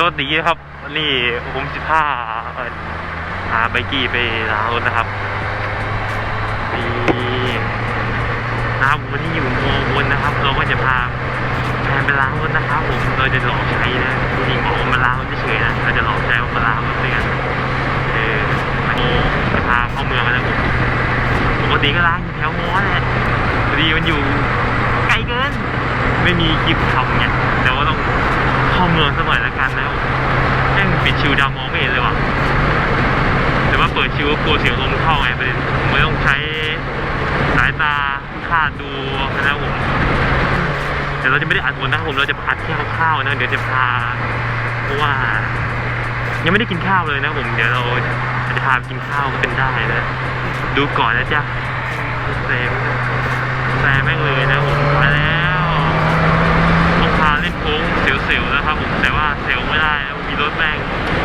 สวัสดีครับนี่ผมสิพาเอ่อพาไบกี้ไปล้างรถนะครับนี่นะครับวันนี้อยู่โมบนนะครับ เราก็จะพาแฟนไปล้างรถนะครับ ผมเราจะหลอกใช้นะจริงบอกว่ามาล้างรถเฉยนะเราจะหลอกใช้ว่ามาล้างรถด้วยกันเออวันนี้จะพาเข้าเมืองมาแล้วผมปกติก็ล้างอยู่แถวมอแหละพอดีมันอยู่ไกลเกิน ไม่มีคลิปทำเนี่ยแต่ว่าต้องเข้าเมืองสักหน่อยละกัน ชิวดำมองไม่เห็นเลยว่ะ แต่ว่าเปิดชิวกลัวเสียงลมเข้าไงประเด็นผมไม่ต้องใช้สายตาคาดดูนะครับผมแต่เราจะไม่ได้อัดหมดนะครับผมเราจะอัดแค่คร่าวนะ เดี๋ยวจะพาเพราะว่า ยังไม่ได้กินข้าวเลยนะผม เดี๋ยวเราจะพาไปกินข้าวก็เป็นได้นะ ดูก่อนนะจ๊ะแซมแซมแม่งเลยนะผมมาแล้ว ต้องพาเล่นโค้งเสียวๆนะครับผมแต่ว่าเซลไม่ได้มีรถแม่ง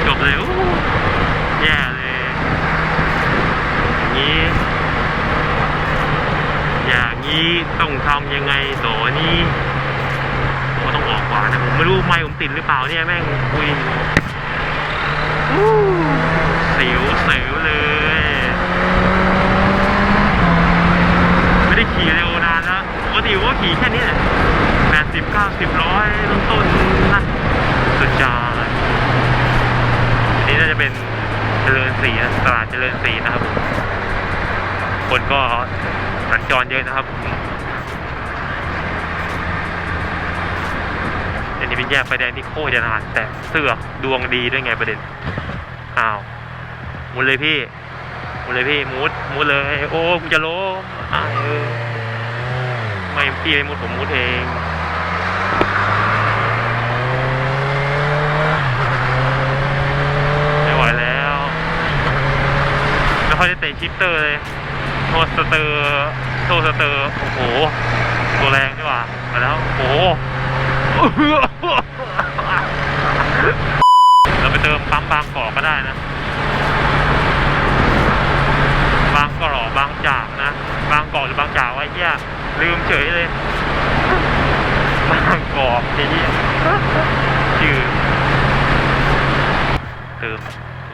จบเลยอู้แย่เลย อย่างนี้ อย่างนี้ต้องทำยังไงต่อนี่ผมต้องออกขวานะผมไม่รู้ไม่ผมติดหรือ เนี่ยแม่งคุยอู้เสียวเสียวเลย ไม่ได้ขี่เร็วนานแล้วปกติผมก็ขี่แค่นี้แหละแปดสิบเก้าสิบร้อยต้นๆนะสุดยอดอันนี้น่าจะเป็นเจริญศรีนะตลาดเจริญศรีนะครับ คนก็สัญจรเยอะนะครับอันนี้เป็น แยกไฟแดงที่โคตรจะนานแต่เสือกดวงดีด้วยไงประเด็นอ้าวหมุนเลยพี่หมุนเลยพี่มุดมุดเลย โอ้กูจะล้มอ้าวไม่พี่ไม่มุดผมมุดเองไม่ไหวแล้วไม่ค่อยได้เตะชิปเตอร์เลยโทษสเตอร์โทษสเตอร์ โอ้โห ตัวแรงดีกว่ามาแล้ว โอ้โห เราไปเติมปั๊ มางกอกก็ได้นะ บางกรอบางจากนะ บางกอกหรือบางจากไว้เหี้ยลืมเฉยเลย บางกอกไอ้เหี้ยชื่อเติม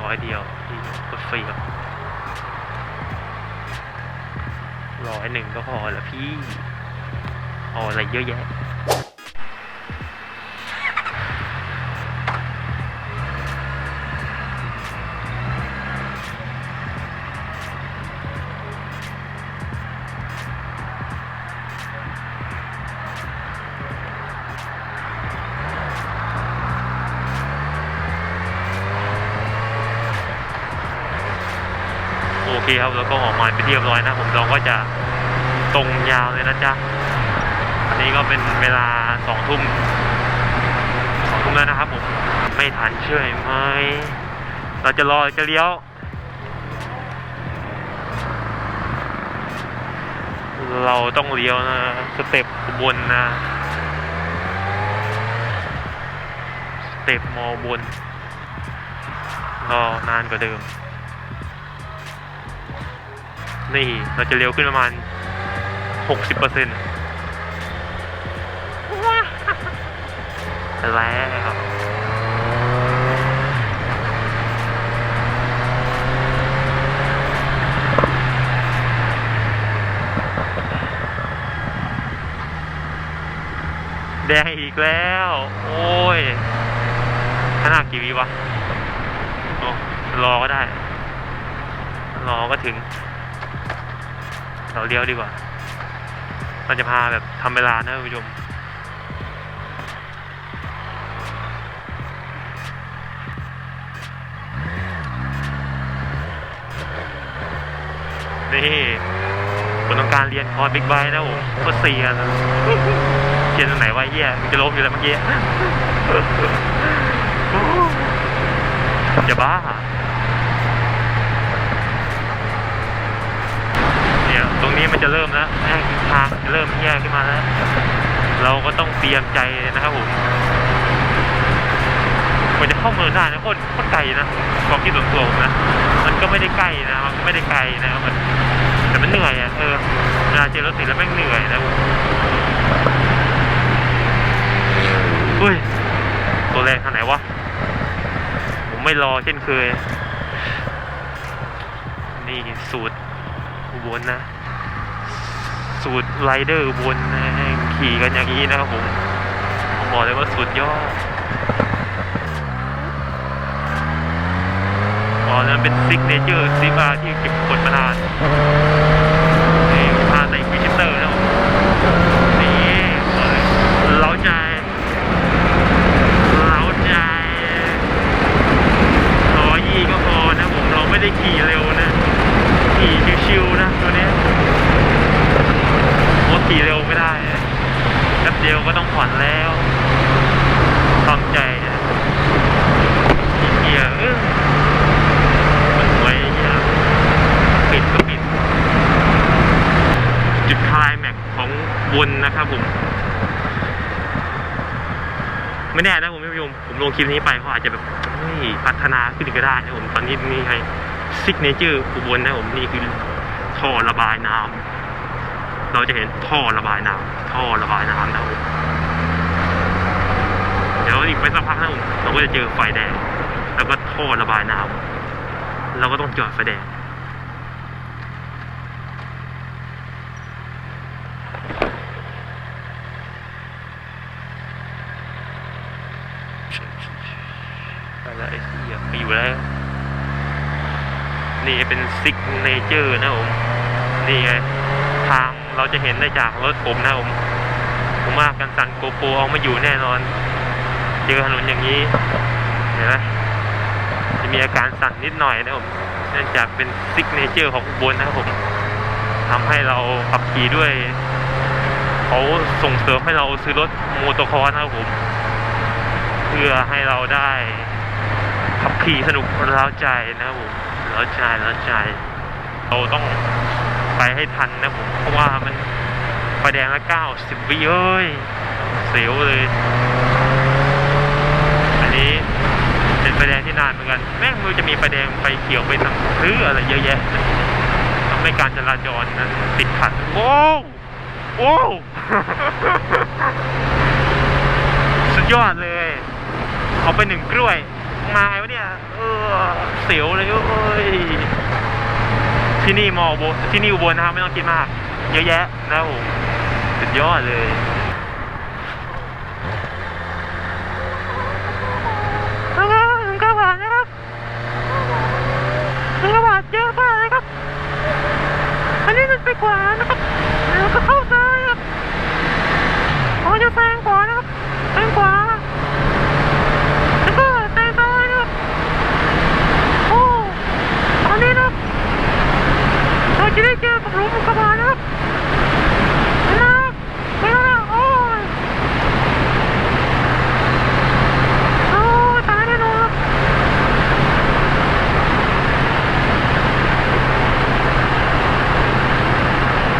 ร้อยเดียวที่กดฟรีครับร้อยหนึ่งก็พอแล้วพี่เอาอะไรเยอะแยะ เคครับแล้วก็ออกมาไปนที่เรียบร้อยนะ ผมเราก็จะตรงยาวเลยนะจ๊ะอันนี้ก็เป็นเวลาสองทุ่มสองทุ่มแล้วนะครับผมไม่ทันเชื่อไหมเราจะรอจะเลี้ยวเราต้องเลี้ยวนะ สเต็ปบนนะ สเต็ปมอบนรอนานกว่าเดิม นี่เราจะเร็วขึ้นประมาณ 60เปอร์เซ็นต์แล้วแดงอีกแล้ว โอ้ยขนาดกี่วิวะโอ้รอก็ได้ รอก็ถึง เราเลี้ยวดีกว่า เราจะพาแบบทำเวลานะคุณผู้ชมนี่คนต้องการเรียนคอร์สบิ๊กไบค์นะผมโคตรเสียนะเรียนตรงไหนวะเหี้ยมันจะล้มอยู่แล้วเมื่อกี้จะบ้า เนี่ยตรงนี้ มันจะเริ่มแล้วแม่งทางจะเริ่มแย่ขึ้นมาแล้ว เราก็ต้องเตรียมใจนะครับผมกว่าจะเข้าเมืองได้นะโคตรโคตรไกลนะความคิดส่วนตัวผมนะมันก็ไม่ได้ใกล้นะมันก็ไม่ได้ไกลนะมันแต่มันเหนื่อยอะเออเวลาเจอรถติดแล้วแม่งเหนื่อยนะผมอุ้ยตัวแรงขนาดไหนวะผมไม่รอเช่นเคย นี่สูตรอุบลนะ สูตรไรเดอร์บนขี่กันอย่างนี้นะครับผมผมบอกเลยว่าสุดยอดอ๋อนั่นเป็นซิกเนเจอร์ซิบาที่เก็บคนมานานนี่พาในฟิชเตอร์นะผมนี่เลยเล้าใจเล้าใจร้อยยี่ก็พอนะผมเราไม่ได้ขี่เร็วนะขี่ชิวๆนะตัวเนี้ยโอ้ ขี่เร็วไม่ได้แป๊บเดียวก็ต้องผ่อนแล้วต้อใจนะเกียจเออมันสวยปิดก็ปิด จุดคลายแม็กของวนนะครับผม ไม่แน่นะผมไม่ยมผมลงคลิปนี้ไปเขาอาจจะแบบเฮ้ยพัฒนาขึ้นก็ได้นะผมตอนนี้นี่ไงซิกเนเจอร์อุบลนะผมนี่คือท่อระบายน้ำ เราจะเห็นท่อระบายน้ำท่อระบายน้ำนะเดี๋ยวอีกไปสักพักนะผมเราก็จะเจอไฟแดง แล้วก็ท่อระบายน้ำเราก็ต้องจอดไฟแดงอะไรไอ้เหี้ยไปอยู่แล้วนี่เป็นซิกเนเจอร์นะผม นี่ไงทาง เราจะเห็นได้จากรถผมนะผม ผมว่ากันสั่นโกโปรเอาไม่อยู่แน่นอน เจอถนนอย่างนี้เห็นไหมจะมีอาการสั่นนิดหน่อยนะผมเนื่องจากเป็นซิกเนเจอร์ของบลนะครับผมทำให้เราขับขี่ด้วยเขาส่งเสริมให้เราซื้อรถโมโตคอร์นะครับผม เพื่อให้เราได้ขับขี่สนุกเร้าใจนะครับผมเร้าใจเร้าใจ เราต้อง ไปให้ทันนะผมเพราะว่ามันไฟแดงละเก้าสิบวิเอ้ยเสียวเลย อันนี้เป็นไฟแดงที่นานเหมือนกัน แม่งมันจะมีไฟแดงไฟเขียวไปทำซื้ออะไรเยอะแยะทำให้การจราจรนั้นติดขัดโอ้โอ้สุดยอดเลย เอาไปหนึ่งกล้วย มาไงวะเนี่ย เออเสียวเลยเอ้ย ที่นี่มออุบลที่นี่อุบลนะครับไม่ต้องคิดมาก เยอะแยะนะครับผมสุดยอดเลยนะครับถึงกระบาดนะครับถึงกระบาดเยอะมากนะครับ อันนี้มันไปขวานะครับแล้วก็เข้าซ้ายครับเราจะแซงขวานะครับแซงขวา แล้วก็แซงซ้ายนะครับ โอ้ตอนนี้นะครับเราจะได้เจอกับหลุมกระบาดนะครับนะครับไปแล้วนะโอ้ย โอ้ตายแน่นอนครับ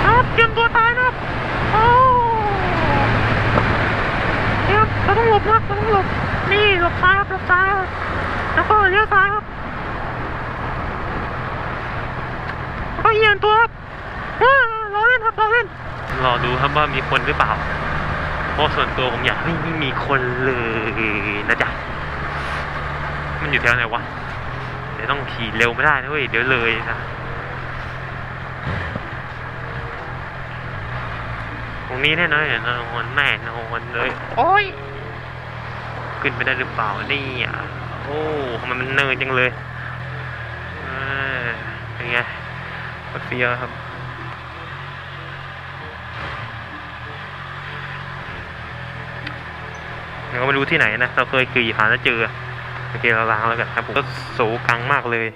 ครับเตรียมตัวตายนะครับโอ้นี่ครับเราต้องหลบนะครับเราต้องหลบ นี่หลบ ซ้ายครับหลบซ้ายครับแล้วก็เลี้ยวซ้ายครับแล้วก็เอียงตัวครับเฮ้ยเราเล่นครับเราเล่นรอดูครับว่ามีคนหรือเปล่า เพราะส่วนตัวผมอยากให้ไม่มีคนเลยนะจ๊ะ มันอยู่แถวไหนวะ เดี๋ยวต้องขี่เร็วไม่ได้นะเว้ย เดี๋ยวเลยนะ ตรงนี้แน่นอนแน่นอนแน่นอนเลย โอ้ย ขึ้นไปได้หรือเปล่านี่อะโอ้ทำไมมันเนินจังเลยเออเป็นไงเฟียครับเราก็ไม่รู้ที่ไหนนะ เราเคยขี่ผ่านแล้วเจอโอเคเราล้างแล้วกันครับผมก็โสกังมากเลย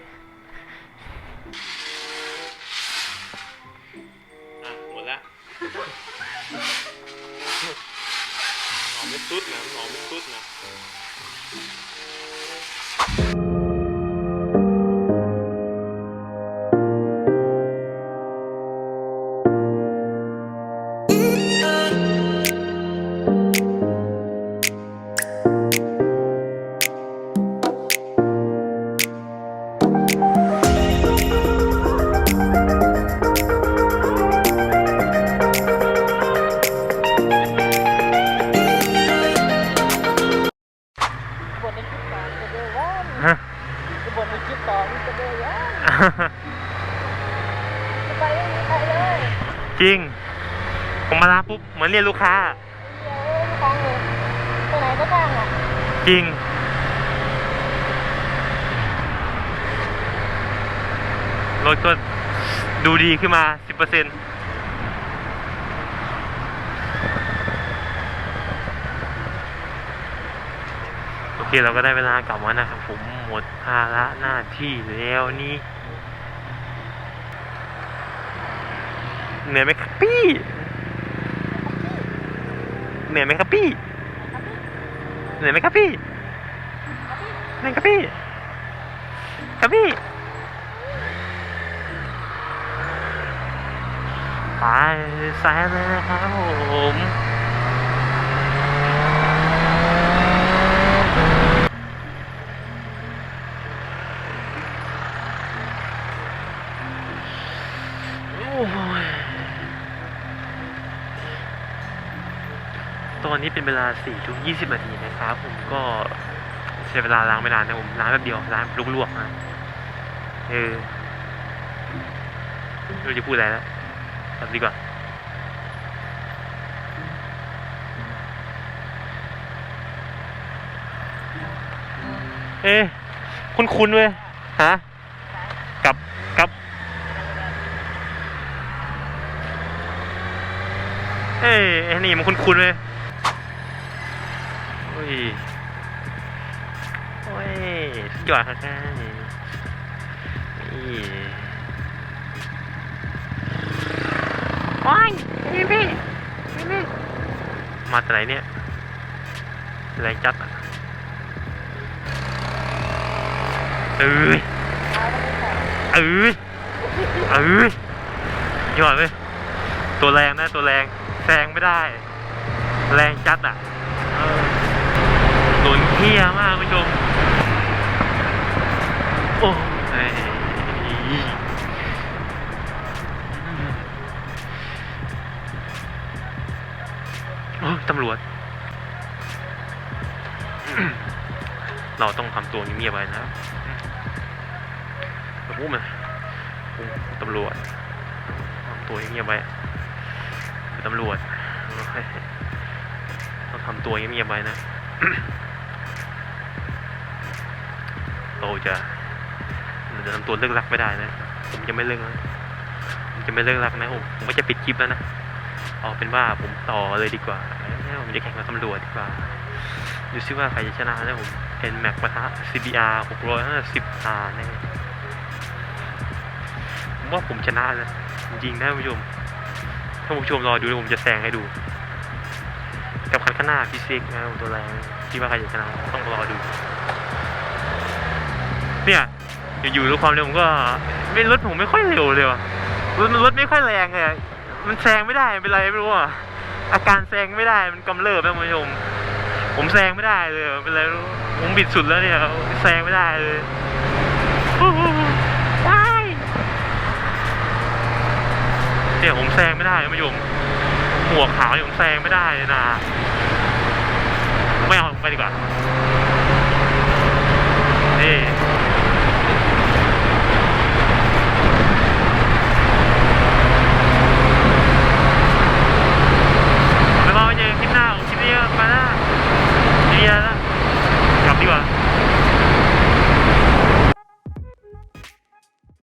จริง ผมมารับปุ๊บเหมือนเรียนลูกค้า เดี๋ยวไม่ฟังเลยไปไหนก็จ้างอะจริง รถก็ดูดีขึ้นมา 10%โอเคเราก็ได้เวลากลับมานะครับผมหมดภาระหน้าที่แล้วนี่ เหนื่อยไหมครับพี่ เหนื่อยไหมครับพี่ เหนื่อยไหมครับพี่เหนื่อยครับพี่ ครับพี่ไปแซนเลยนะครับผม อนนี้เป็นเวลา4ทุ่ม20นาทีนะครับผมก็ใช้เวลาล้างไม่นานนะผมล้างแป๊บเดียวล้างลวกๆนะเออไม่รู้จะพูดอะไรแล้วทำดีกว่าเอ๊คุ้นๆเว้ยฮะกับกับเอ้ไอ้นี่มันคุ้นๆเลย โอ้ยโอ้ยสุดยอดครับนี่นี่โอ้ยนี่พี่นี่พี่มาจากไหนเนี่ยแรงจัดอะเอ้ยเอ้ยเอ้ยยอดเลยตัวแรงนะตัวแรงแซงไม่ได้ แรงจัดอะ หนุนเที่ยมากคุณผู้ชม โอ้ยโอ้ตำรวจ เราต้องทำตัวเงียบๆไว้นะครับแบบอุ้มนตำรวจทำตัวเงียบๆไว้เป็นตำรวจต้องทำตัวเงียบๆไว้นะ เราจะจะทำตัวเลิกรักไม่ได้นะ ผมจะไม่เลิกนะผมจะไม่เลิกรักนะผมผมก็จะปิดคลิปแล้วนะเอาเป็นว่าผมต่อเลยดีกว่าผมจะแข่งกับตำรวจดีกว่าดูซิว่าใครจะชนะนะผมเป็นแม็กปะทะ CBR 650 R นะผมว่าผมชนะนะจริงนะท่านผู้ชม ถ้าผู้ชมรอดูแล้วผมจะแซงให้ดู กับคันข้างหน้าพี่ซิกนะผมตัวแรงคิดว่าใครจะชนะต้องรอดู เนี่ยอยู่ๆรถความเร็วผมก็ไม่รถผมไม่ค่อยเร็วเลยว่ะรถรถไม่ค่อยแรงเลยมันแซงไม่ได้เป็นไรไม่รู้อะอาการแซงไม่ได้มันกำเริบนะคุณผู้ชมผมแซงไม่ได้เลยเป็นไรรู้ผมบิดสุดแล้วเนี่ยแซงไม่ได้เลยว้ายเนี่ยผมแซงไม่ได้คุณผู้ชมหมวกขาวผมแซงไม่ได้นะไม่เอาไปดีกว่า ไปละเดียละกลับดีกว่า